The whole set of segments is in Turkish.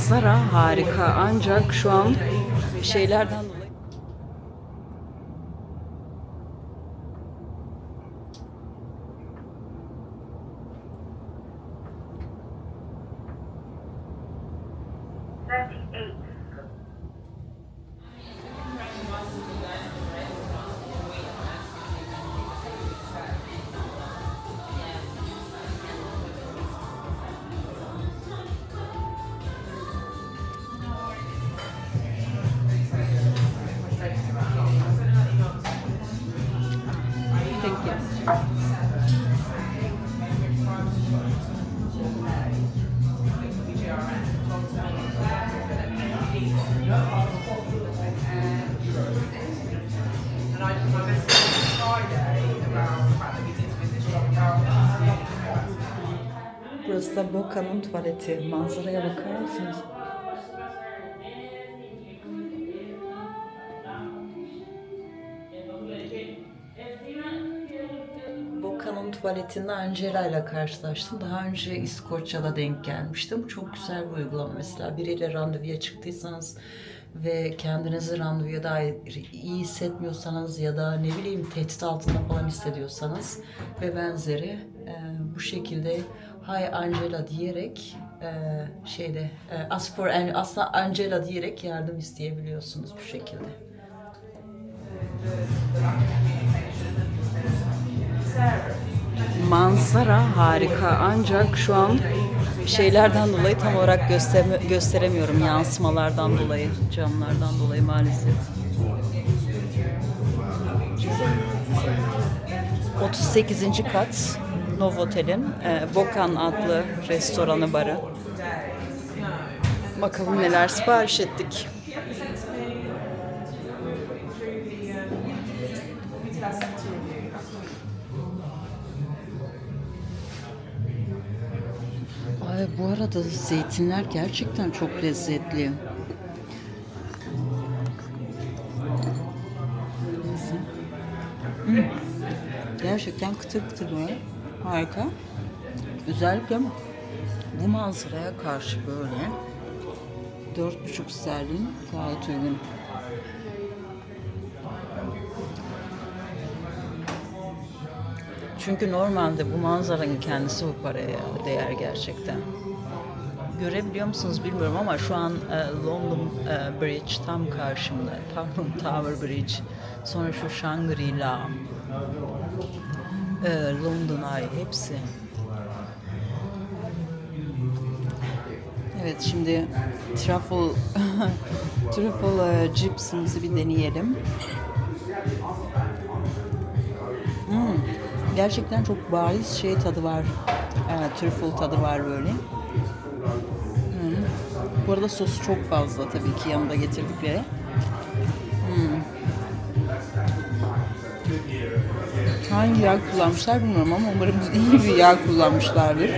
Manzara harika ancak şu an şeylerden dolayı Thirty-eight. Burası da Boca'nın tuvaleti. Manzaraya bakar mısınız? Boca'nın tuvaletinde Angela ile karşılaştım. Daha önce İskoçya'da denk gelmiştim. Çok güzel bir uygulama mesela. Biriyle randevuya çıktıysanız ve kendinizi randevuya dair iyi hissetmiyorsanız ya da ne bileyim tehdit altında falan hissediyorsanız ve benzeri e, bu şekilde Hi Angela diyerek e, şeyde e, ask for An- aslında Angela diyerek yardım isteyebiliyorsunuz bu şekilde. Manzara harika ancak şu an şeylerden dolayı tam olarak gösterme, gösteremiyorum yansımalardan dolayı, camlardan dolayı maalesef. 38. kat Novotel'in e, Bokan adlı restoranı barı. Bakalım neler sipariş ettik. Ay bu arada zeytinler gerçekten çok lezzetli. Hmm. Gerçekten kıtır kıtır böyle. Harika. Özellikle bu manzaraya karşı böyle dört buçuk sterlin gayet uygun. Çünkü normalde bu manzaranın kendisi bu paraya değer gerçekten. Görebiliyor musunuz bilmiyorum ama şu an e, London e, Bridge tam karşımda. Pardon Tower Bridge. Sonra şu Shangri-La. E, London Eye hepsi. Evet şimdi truffle truffle e, chips'imizi bir deneyelim. Gerçekten çok bariz şey tadı var. Evet, truffle tadı var böyle. Hmm. Bu arada sosu çok fazla tabii ki yanında getirdikleri. Hmm. Hangi yağ kullanmışlar bilmiyorum ama umarım iyi bir yağ kullanmışlardır.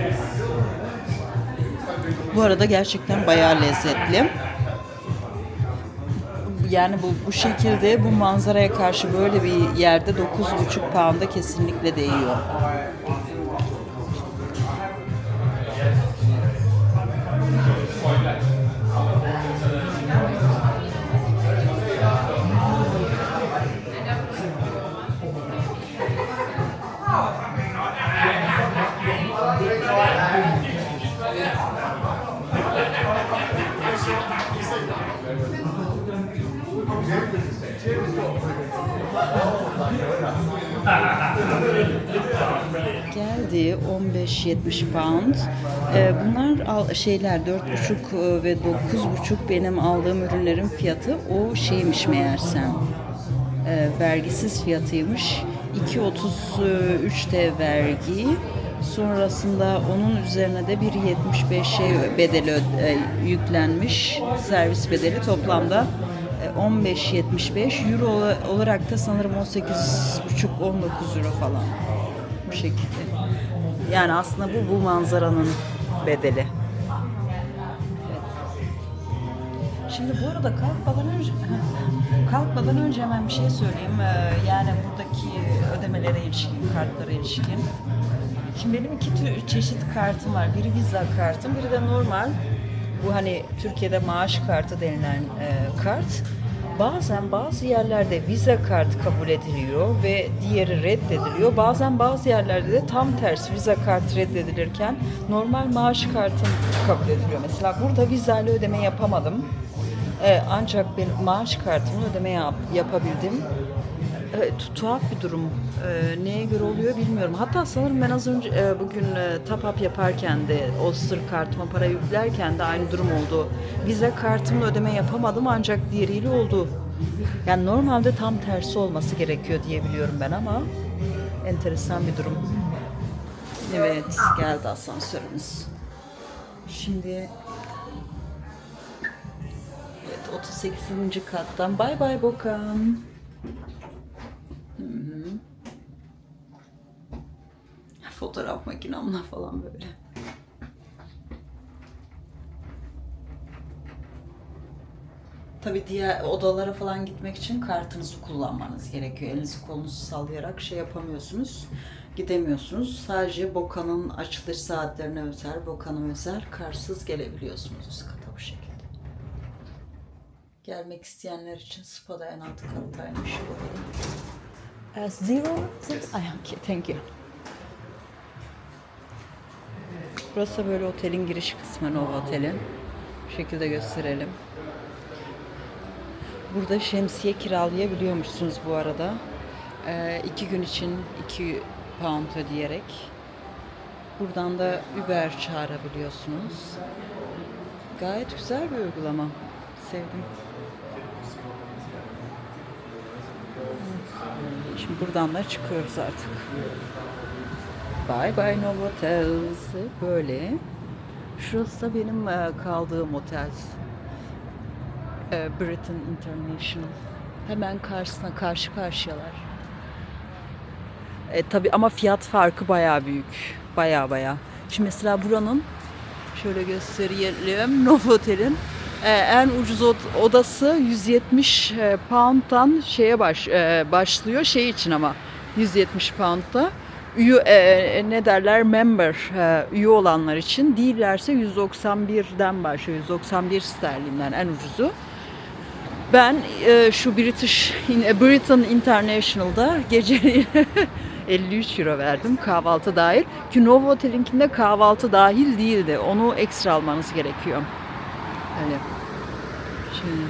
Bu arada gerçekten bayağı lezzetli. Yani bu bu şekilde bu manzaraya karşı böyle bir yerde 9,5 pound'a kesinlikle değiyor. Geldi 15-70 pound. Ee, bunlar şeyler 4,5 e, ve 9,5 benim aldığım ürünlerin fiyatı o şeymiş meğersem. Ee, vergisiz fiyatıymış. 2.33 de vergi. Sonrasında onun üzerine de 1.75 şey bedeli e, yüklenmiş. Servis bedeli toplamda e, 15.75 euro ola- olarak da sanırım 18,5-19 euro falan. Bu şekilde. Yani aslında bu bu manzaranın bedeli. Şimdi bu arada kalkmadan önce kalkmadan önce hemen bir şey söyleyeyim. Ee, Yani buradaki ödemelere ilişkin, kartlara ilişkin. Şimdi benim iki tür çeşit kartım var. Biri Visa kartım, biri de normal bu hani Türkiye'de maaş kartı denilen e, kart bazen bazı yerlerde vize kartı kabul ediliyor ve diğeri reddediliyor. Bazen bazı yerlerde de tam tersi vize kartı reddedilirken normal maaş kartın kabul ediliyor. Mesela burada vizeyle ödeme yapamadım. E, ancak ben maaş kartımla ödeme yap, yapabildim. Evet, tu- tuhaf bir durum. Ee, neye göre oluyor bilmiyorum. Hatta sanırım ben az önce e, bugün e, up yaparken de Oyster kartıma para yüklerken de aynı durum oldu. Vize kartımla ödeme yapamadım ancak diğeriyle oldu. Yani normalde tam tersi olması gerekiyor diye biliyorum ben ama enteresan bir durum. Evet, geldi asansörümüz. Şimdi evet 38. kattan bay bay Bokan. Fotoğraf makinemle falan böyle. Tabii diğer odalara falan gitmek için kartınızı kullanmanız gerekiyor. Elinizi kolunuzu sallayarak şey yapamıyorsunuz. Gidemiyorsunuz. Sadece Boka'nın açılış saatlerine özel, Boka'na özel kartsız gelebiliyorsunuz üst kata bu şekilde. Gelmek isteyenler için Spa'da en alt kattaymış. Uh, zero six. Ay, okay, thank you. Burası böyle otelin giriş kısmı Nova Otel'in. Bu şekilde gösterelim. Burada şemsiye kiralayabiliyormuşsunuz bu arada. Ee, iki gün için 2 pound ödeyerek. Buradan da Uber çağırabiliyorsunuz. Gayet güzel bir uygulama. Sevdim. Şimdi buradan da çıkıyoruz artık. Bye bye Novotel. Böyle. Şurası da benim e, kaldığım otel. E, Britain International. Hemen karşısına karşı karşıyalar. E, tabi ama fiyat farkı bayağı büyük. Bayağı bayağı. Şimdi mesela buranın şöyle gösterelim Novotel'in e, en ucuz od- odası 170 e, pound'dan şeye baş başlıyor şey için ama 170 pound'da üye e, ne derler member e, üye olanlar için değillerse 191'den başlıyor 191 sterlinden en ucuzu. Ben e, şu British in- Britain International'da gece 53 euro verdim kahvaltı dahil. Ki Novotel'inkinde kahvaltı dahil değildi. Onu ekstra almanız gerekiyor. Öyle. Şimdi